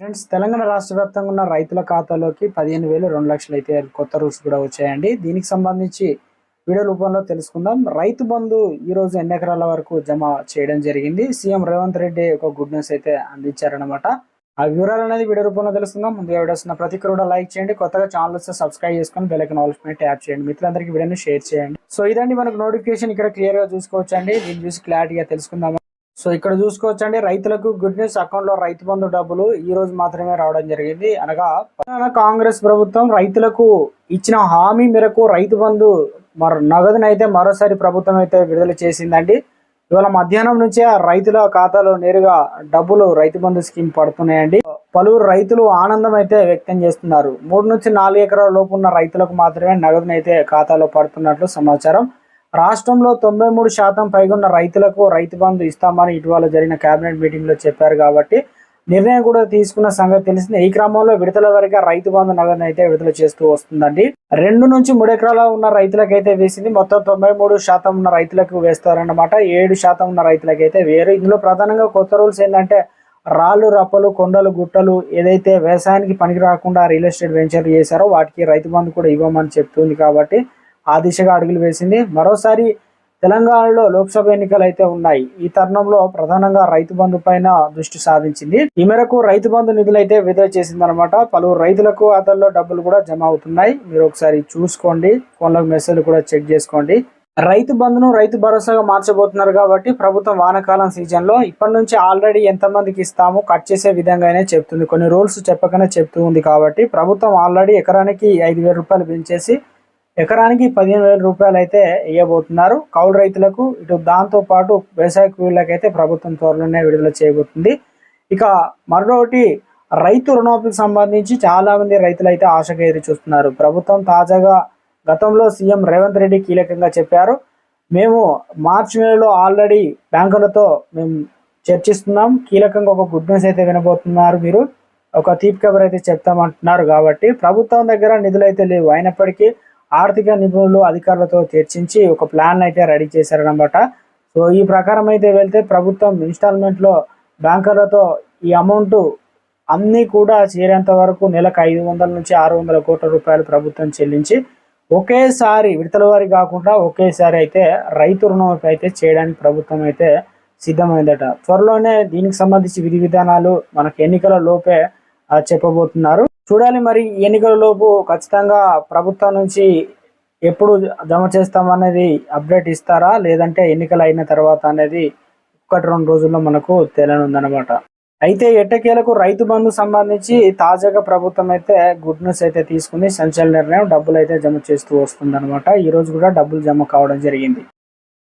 Friends Telangana రాష్ట్ర వ్యాప్తంగా ఉన్న రైతుల ఖాతాలోకి పదిహేను వేలు రెండు లక్షలు అయితే కొత్త రూల్స్ కూడా వచ్చాయండి. దీనికి సంబంధించి వీడియో రూపంలో తెలుసుకుందాం. రైతు బంధు ఈ రోజు ఎన్ని ఎకరాల వరకు జమ చేయడం జరిగింది? సీఎం రేవంత్ రెడ్డి ఒక గుడ్ న్యూస్ అయితే అందించారనమాట ఆ వివరాలు అనేది వీడియో రూపంలో తెలుసుకుందాం. ముందుగా వీడియోస్ ఉన్న ప్రతి కూడా లైక్ చేయండి. కొత్తగా ఛానల్ వస్తే సబ్స్క్రైబ్ చేసుకొని బెల్ ఐకాన్ ఆల్ ట్యాప్ చేయండి. మిత్రులందరికీ వీడియోని షేర్ చేయండి. సో ఇదండి మనకు నోటిఫికేషన్. ఇక్కడ క్లియర్గా చూసుకోవచ్చు అండి దీన్ని చూసి క్లారిటీగా తెలుసుకుందాం సో ఇక్కడ చూసుకోవచ్చు అండి రైతులకు గుడ్ న్యూస్ అకౌంట్లో రైతు బంధు డబ్బులు ఈ రోజు మాత్రమే రావడం జరిగింది. అనగా కాంగ్రెస్ ప్రభుత్వం రైతులకు ఇచ్చిన హామీ మేరకు రైతు బంధు మరో నగదునైతే మరోసారి ప్రభుత్వం అయితే విడుదల చేసిందండి. ఇవాళ మధ్యాహ్నం నుంచే ఆ రైతుల ఖాతాలో నేరుగా డబ్బులు రైతు బంధు స్కీమ్ పడుతున్నాయండి. పలువురు రైతులు ఆనందం అయితే వ్యక్తం చేస్తున్నారు. మూడు నుంచి నాలుగు ఎకరాల లోపు ఉన్న రైతులకు మాత్రమే నగదునైతే ఖాతాలో పడుతున్నట్లు సమాచారం. రాష్ట్రంలో తొంభై మూడు శాతం పైగా ఉన్న రైతులకు రైతు బంధు ఇస్తామని ఇటీవల జరిగిన కేబినెట్ మీటింగ్లో చెప్పారు కాబట్టి నిర్ణయం కూడా తీసుకున్న సంగతి తెలిసింది. ఈ క్రమంలో విడతల వారిగా రైతు బంధు నగదును అయితే విడుదల చేస్తూ వస్తుందండి. రెండు నుంచి మూడు ఎకరాల ఉన్న రైతులకైతే వేసింది. మొత్తం తొంభై మూడు శాతం ఉన్న రైతులకు వేస్తారన్నమాట. ఏడు శాతం ఉన్న రైతులకైతే వేరు ఇందులో ప్రధానంగా కొత్త రూల్స్ ఏంటంటే రాళ్ళు రప్పలు కొండలు గుట్టలు ఏదైతే వ్యవసాయానికి పనికి రాకుండా రియల్ ఎస్టేట్ వెంచర్ చేశారో వాటికి రైతు బంధు కూడా ఇవ్వమని చెప్తుంది కాబట్టి ఆ దిశగా అడుగులు వేసింది. మరోసారి తెలంగాణలో లోక్సభ ఎన్నికలు అయితే ఉన్నాయి ఈ తరుణంలో ప్రధానంగా రైతు బంధు పైన దృష్టి సాధించింది. ఈ మేరకు రైతు బంధు నిధులు అయితే విడుదల చేసిందనమాట పలువురు రైతులకు ఖాతాల్లో డబ్బులు కూడా జమ అవుతున్నాయి. మీరు ఒకసారి చూసుకోండి. ఫోన్లో మెసేజ్లు కూడా చెక్ చేసుకోండి. రైతు బంధును రైతు భరోసాగా మార్చబోతున్నారు కాబట్టి ప్రభుత్వం వానాకాలం సీజన్లో ఇప్పటి నుంచి ఆల్రెడీ ఎంతమందికి ఇస్తామో ఇస్తాము కట్ చేసే విధంగానే చెప్తుంది. కొన్ని రూల్స్ చెప్పకనే చెప్తూ ఉంది కాబట్టి ప్రభుత్వం ఆల్రెడీ ఎకరానికి ఐదు వేల రూపాయలు పెంచేసి ఎకరానికి పదిహేను వేల రూపాయలు అయితే ఇవ్వబోతున్నారు కౌలు రైతులకు ఇటు దాంతో పాటు వ్యవసాయ కూలీలకు అయితే ప్రభుత్వం త్వరలోనే విడుదల చేయబోతుంది. ఇక మరొకటి రైతు రుణమాఫీకి సంబంధించి చాలామంది రైతులు అయితే ఆశగా ఎదురు చూస్తున్నారు. ప్రభుత్వం తాజాగా గతంలో సీఎం రేవంత్ రెడ్డి కీలకంగా చెప్పారు. మేము మార్చి నెలలో ఆల్రెడీ బ్యాంకులతో మేము చర్చిస్తున్నాం. కీలకంగా ఒక గుడ్ న్యూస్ అయితే వినబోతున్నారు మీరు. ఒక తీపి కబర్ అయితే చెప్తామంటున్నారు కాబట్టి ప్రభుత్వం దగ్గర నిధులు అయితే లేవు. అయినప్పటికీ ఆర్థిక నిపుణులు అధికారులతో చర్చించి ఒక ప్లాన్ అయితే రెడీ చేశారనమాట సో ఈ ప్రకారం అయితే వెళ్తే ప్రభుత్వం ఇన్స్టాల్మెంట్లో బ్యాంకర్లతో ఈ అమౌంట్ అన్నీ కూడా చేరేంత వరకు నెలకు ఐదు వందల నుంచి ఆరు వందల కోట్ల రూపాయలు ప్రభుత్వం చెల్లించి ఒకేసారి విడతల వారి కాకుండా ఒకేసారి అయితే రైతు రుణం అయితే చేయడానికి ప్రభుత్వం అయితే సిద్ధమైందట. త్వరలోనే దీనికి సంబంధించి విధి విధానాలు మనకు ఎన్నికల లోపే చెప్పబోతున్నారు. చూడాలి మరి ఎన్నికల లోపు ఖచ్చితంగా ప్రభుత్వం నుంచి ఎప్పుడు జమ చేస్తామనేది అప్డేట్ ఇస్తారా? లేదంటే ఎన్నికలు అయిన తర్వాత అనేది ఒకటి రెండు రోజుల్లో మనకు తెలియనుందనమాట అయితే ఎట్టకేలకు రైతు బంధు సంబంధించి తాజాగా ప్రభుత్వం అయితే గుడ్ న్యూస్ అయితే తీసుకుంది. సంచలన నిర్ణయం డబ్బులు అయితే జమ చేస్తూ వస్తుంది అనమాట ఈరోజు కూడా డబ్బులు జమ కావడం జరిగింది.